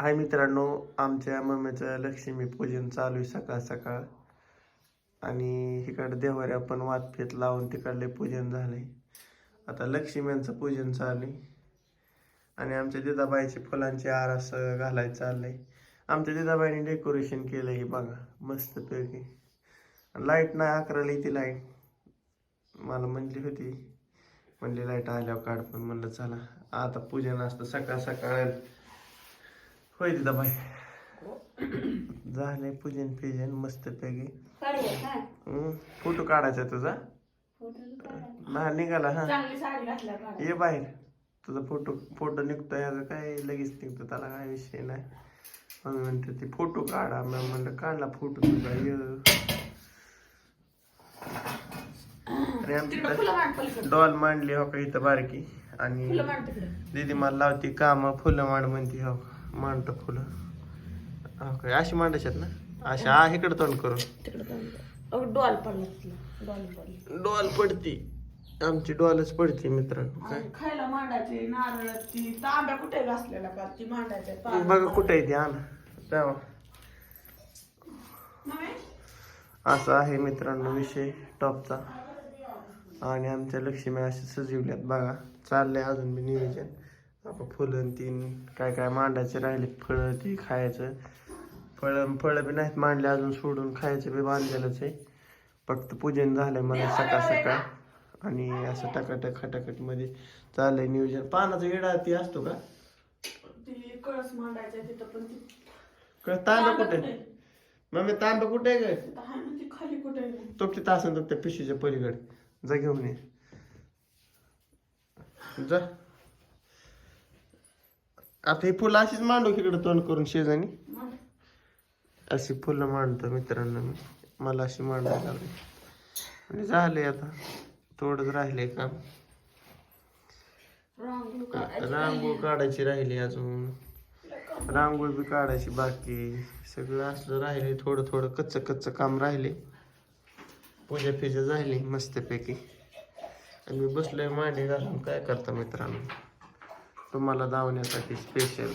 हाय मित्रांनो आमच्या मम्मीचं लक्ष्मी पूजन चालू आहे सकाळ सकाळ. आणि इकडं देवाऱ्या पण वातफेत लावून तिकडले पूजन झाले आता लक्ष्म्यांचं पूजन चालू आहे. आणि आमच्या दिदाबाईचे फुलांचे आरास घालायचं चाललंय. आमच्या दिदाबाईने डेकोरेशन केलं हे बघा मस्तपैकी लाइट नाही अकराला येते लाइट मला म्हणली होती. म्हणली लाइट आल्यावर काढ. पण म्हणलं चला आता पूजन असतं सकाळ सकाळ. होय तिथं बाई झालंय पूजन फिजन मस्त पैकी. का? फोटो काढायचा तुझा. ना निघाला हा. ये बाहेर. तुझा फोटो फोटो निघतो याचा काय? लगेच निघतो त्याला काय विषय नाही. मग म्हणते ते फोटो काढा. मग म्हणलं काढला फोटो तुझा ये. डॉल मांडली हो का इथं बारकी? आणि. दीदी मला लावती काम फुलं मांड म्हणते हो मांडतो फुलं. हो काय अशी मांडायच्यात ना? अशा हा इकडं तोंड करून. तिकडे जाऊन डॉल पडला. डॉल पडली. डॉल पडती. आमची डॉलच पडते मित्रांनो काय? आणि खायला मांडायचे नारळ ती तांब्या कुठे घासलेला का ती मांडायचे बघा कुठे आहे ती आणा तेव्हा असा आहे मित्रांनो विषय टॉपचा. आणि आमच्या लक्ष्मी असे सजवल्यात बघा. चाललंय अजून मी नियोजन. आपण फुलं तीन काय काय मांडायचे राहिले फळं ती खायचं. फळं फळं बी नाहीत मांडले अजून सोडून खायचं बी बांधलेलंच आहे. फक्त पूजन झालंय मला सकाळ सकाळ. आणि असं टकाटक खटाखटमध्ये चाललंय नियोजन. पानाचा विडा ती असतो का? कळस मांडायचे तिथं पण ती क- तांबा तांब्या कुठे? कुठे? मग तांबा कुठे आहे खाली कुठे आहे? तो तिथं असेल तर त्या पिशीच्या पलीकडे. जा घेऊन ये. जा. आता ही फुलं अशीच मांडू इकडे तोंड करून शेजानी. अशी फुलं मांडतो मित्रांनो मी. मला अशी मांडायला लागली आणि झाले आता. थोडंच राहिले काम. रांगोळी काढायची रांगोळ काढायची राहिली अजून. रांगोळी बी काढायची बाकी. सगळं असलं राहिले. थोडं थोडं कच्च कच्च काम राहिले. पूजा फिजा झाली मस्तपैकी. आणि मी बसलोय मांडी घालून काय करता मित्रांनो? तुम्हाला धावण्यासाठी स्पेशल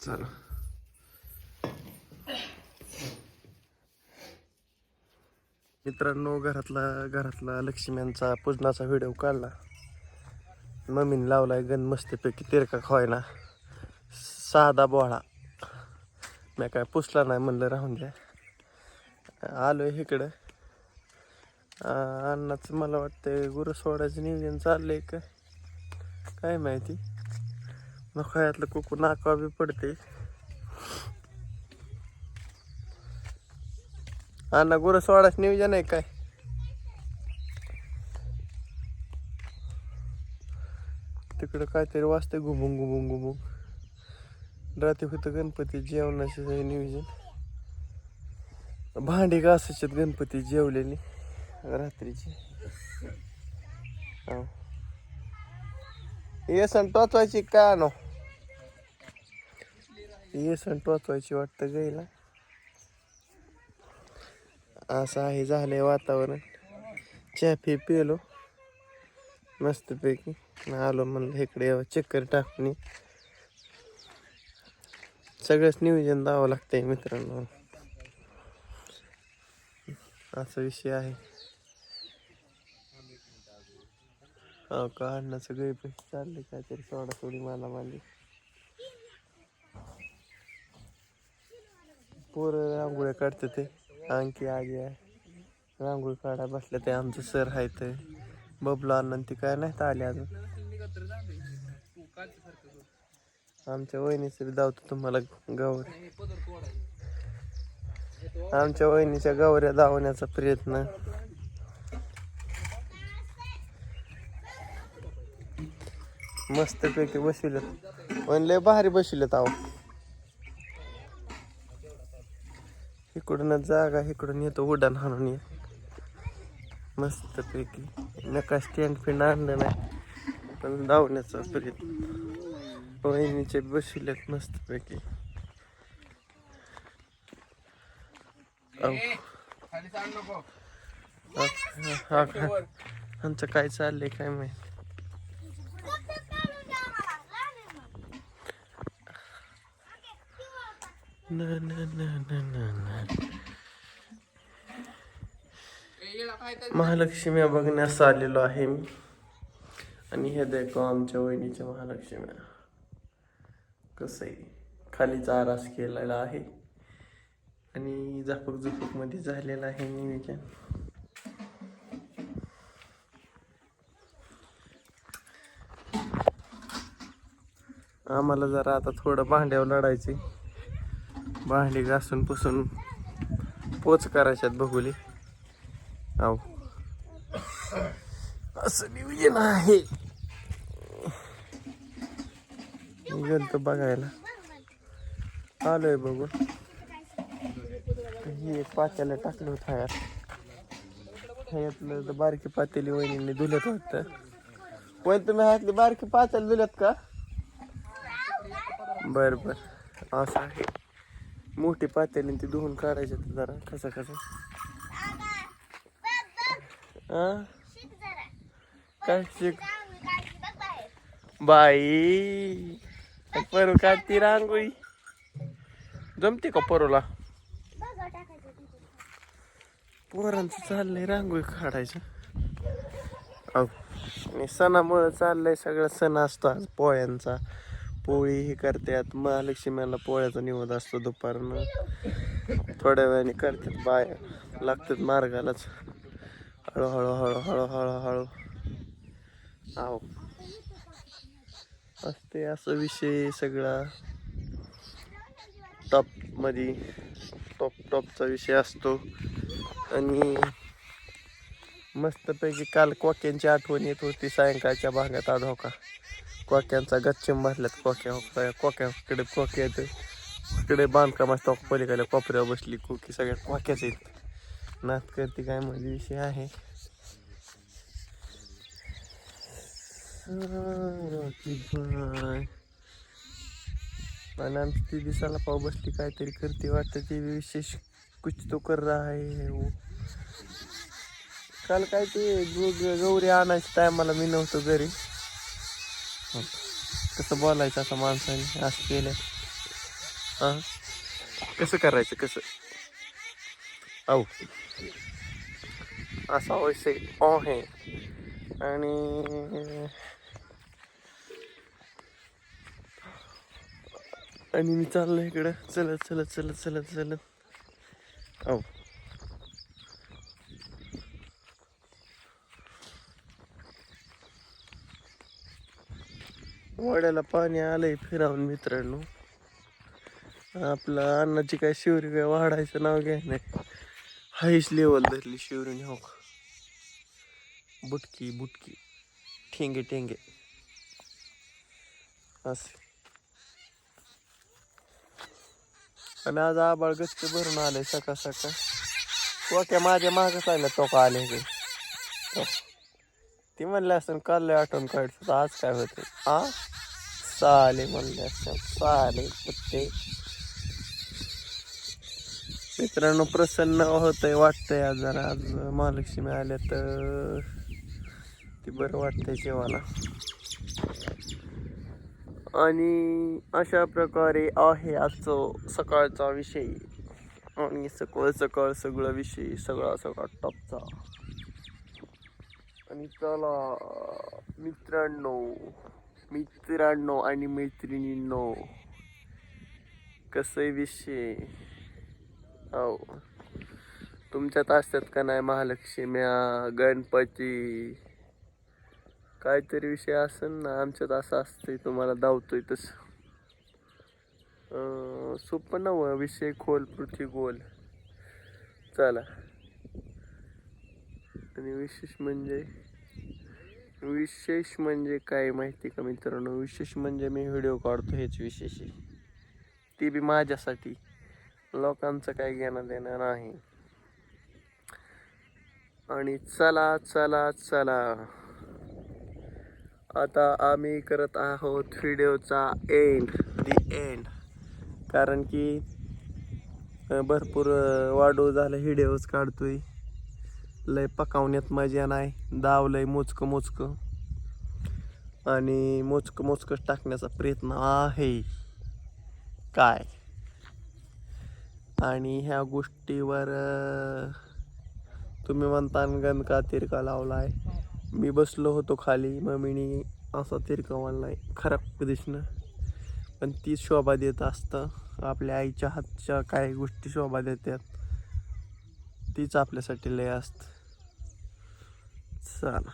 चला. मित्रांनो घरातला घरातला लक्ष्म्यांचा पूजनाचा व्हिडिओ काढला. मम्मीने लावलाय गण मस्तपैकी तिरका खवायला. साधा बोळा. मी काय पुसला नाही म्हणलं राहून द्या. आलोय इकडं. अण्णाचं मला वाटतं गुरु सोडायचं नियोजन चाललंय का? काय माहिती? नखायातलं कुकू नाका बी पडते अण्णा गुरु सोडायचं नियोजन आहे काय? तिकडं काहीतरी वाचतंय घुबुंग घुबुंग घुबुंग रात्री होतं गणपती जेवणाचं नियोजन. भांडी घासायच्यात गणपती जेवलेली. रात्रीची. हो. येसन टोचवायची का आणो येसन टोचवायची वाटतं गाईला. असं आहे झालंय वातावरण. चहा फी पिलो. मस्तपैकी. आलो म्हणलं इकडे यावं चक्कर टाकून. सगळंच नियोजन द्यावं लागतंय मित्रांनो. असा विषय आहे. हो का अण्णाचं गै पैसे चालले काहीतरी सोडा थोडी मला मारली पोरं रांगोळ्या काढते ते. आणखी आजी आहे. रांगोळी काढा बसल्या ते आमचं सर आहे ते. बबलू अण्णा ती काय नाहीत आले अजून. आमच्या वहिनीचं धावतो तुम्हाला गावर आमच्या वहिनीच्या गावऱ्या धावण्याचा प्रयत्न. मस्त पैकी बसविलेत. पण लय भारी बसविलेत आहो इकडूनच जागा इकडून येतो उड्डाण हाणून ये मस्त पैकी नका स्टँड फिंड आणलं नाही पण धावण्याचा प्रयत्न. वहिनीचे बसविलेत मस्त पैकी आमचं काय चाललंय काय माहीत. ना ना ना ना ना ना महालक्ष्मी बघण्यास आलेलो आहे मी. आणि हे देखो आमच्या वहिनीच्या महालक्ष्म्या. कसं आहे खाली आरास केलेला आहे. आणि झापक झुपकमध्ये झालेला आहे नियोजन आम्हाला जरा आता थोडं भांड्यावर लढायचे भांडी घासून पुसून पोच करायच्यात बघुली. आव. असं नियोजन आहे. गेलतो बघायला. आलोय बघू. हे एक पात्याला टाकलं होतं हयात. हयातलं तर बारकी पातेली वहिनीने धुलत वाटतं. पण तुम्ही हयातली बारकी पातेली धुल्यात का? बर बर. असं आहे. मोठी पातेली ते धुवून काढायचे तर जरा. कसं कसं काय शिक बाई परू काढती रांगोळी. जमते का परूला? पोरांचं चाललंय रांगोळी काढायचं. अहो आणि सणामुळं चाललंय सगळं सण असतो आज पोळ्यांचा पोळी हे करतात. महालक्ष्मीला पोळ्याचा निवद असतो दुपारनं. थोड्या वेळाने करतात बाय. लागतात मार्गालाच. हळूहळू हळूहळू हळूहळू. आहो. असते असं विषय सगळा. टॉपमध्ये टॉप टॉपचा विषय असतो. आणि मस्तपैकी काल कोक्यांची आठवण येत होती सायंकाळच्या भागात आज का? कोक्यांचा गच्चम भरल्यात कोक्या कोक्याकडे कोक्या तिकडे इकडे बांधकाम असतो पलीकडे कोपऱ्यावर बसली कोकी सगळ्या कोक्याच आहेत. नात करते काय म्हणजे विषय आहे. आणि आमची ती दिसायला पाव बसली काहीतरी करते वाटतं ती विशेष कुछ तो कर रहा है वो. काल काय ते गौरी आणायच्या टायमाला मी नव्हतो घरी. कसं बोलायचं असं माणसाने? असं केलं. हां? कसं करायचं? कसं? औ. असा वैसे आहे. आणि आणि मी चाललो इकडं. चलत चलत चलत चलत चलत आपल्याला पाणी आलंय फिरावून मित्रांनो. आपलं अन्नाची काय शिवरी काय वाढायचं नाव घ्या नाही. हाईस लेवल धरली शिवरीने हो बुटकी बुटकी. ठेंगे ठेंगे. असे. आणि आज आबाळ गच्च भरून आले सकाळ सकाळ. ओके माझ्या मागच आल्या तो का आले ते हो. ती म्हणले असं काल आठवण काढत आज काय होते आ? साले म्हणले साले कुत्ते. मित्रांनो प्रसन्न होतंय वाटतंय आज जरा. आज महालक्ष्मी आल्या तर ती बरं वाटतंय जेवायला. आणि अशा प्रकारे आहे आजचं सकाळचा विषय. आणि सकाळ सकाळ सगळा विषय सगळा सगळा टॉपचा. आणि चला मित्रांनो. मित्रांनो आणि मैत्रिणींनो कसं विषय? हो. तुमच्यात असतात का नाही महालक्ष्म्या गणपती? काहीतरी विषय असेल ना आमच्यात असं असतंय तुम्हाला धावतोय तसं. सोपं नव विषय खोल पृथ्वी गोल. चला. आणि विशेष म्हणजे? विशेष म्हणजे काय माहिती का मित्रांनो? विशेष म्हणजे मी व्हिडिओ काढतो हेच विशेष आहे. ती बी माझ्यासाठी. लोकांचं काय घेणं देणं नाही. आणि चला चला चला. आता आम्ही करत आहोत व्हिडिओचा एंड दी एंड कारण की भरपूर वाढू झालं व्हिडिओज काढतोय. लय पकावण्यात मजा नाही. दाव लय मोजकं मोजकं. आणि मोजकं मोजकं टाकण्याचा प्रयत्न आहे. काय? आणि ह्या गोष्टीवर तुम्ही म्हणता गणका तिरका तिरका लावलाय. मी बसलो होतो खाली. मम्मीनी असा तिरका मारलाय. खराब दिसणं. पण ती शोभा देत असतं. आपल्या आईच्या हातच्या काही गोष्टी शोभा देतात. तीच आपल्यासाठी लय असतं. चला.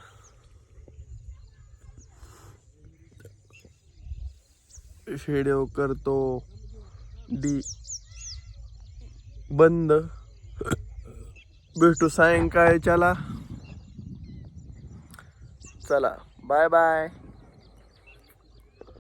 व्हिडिओ करतो. डी. बंद. भेटू सायंकाळच्याला चला. Bye bye.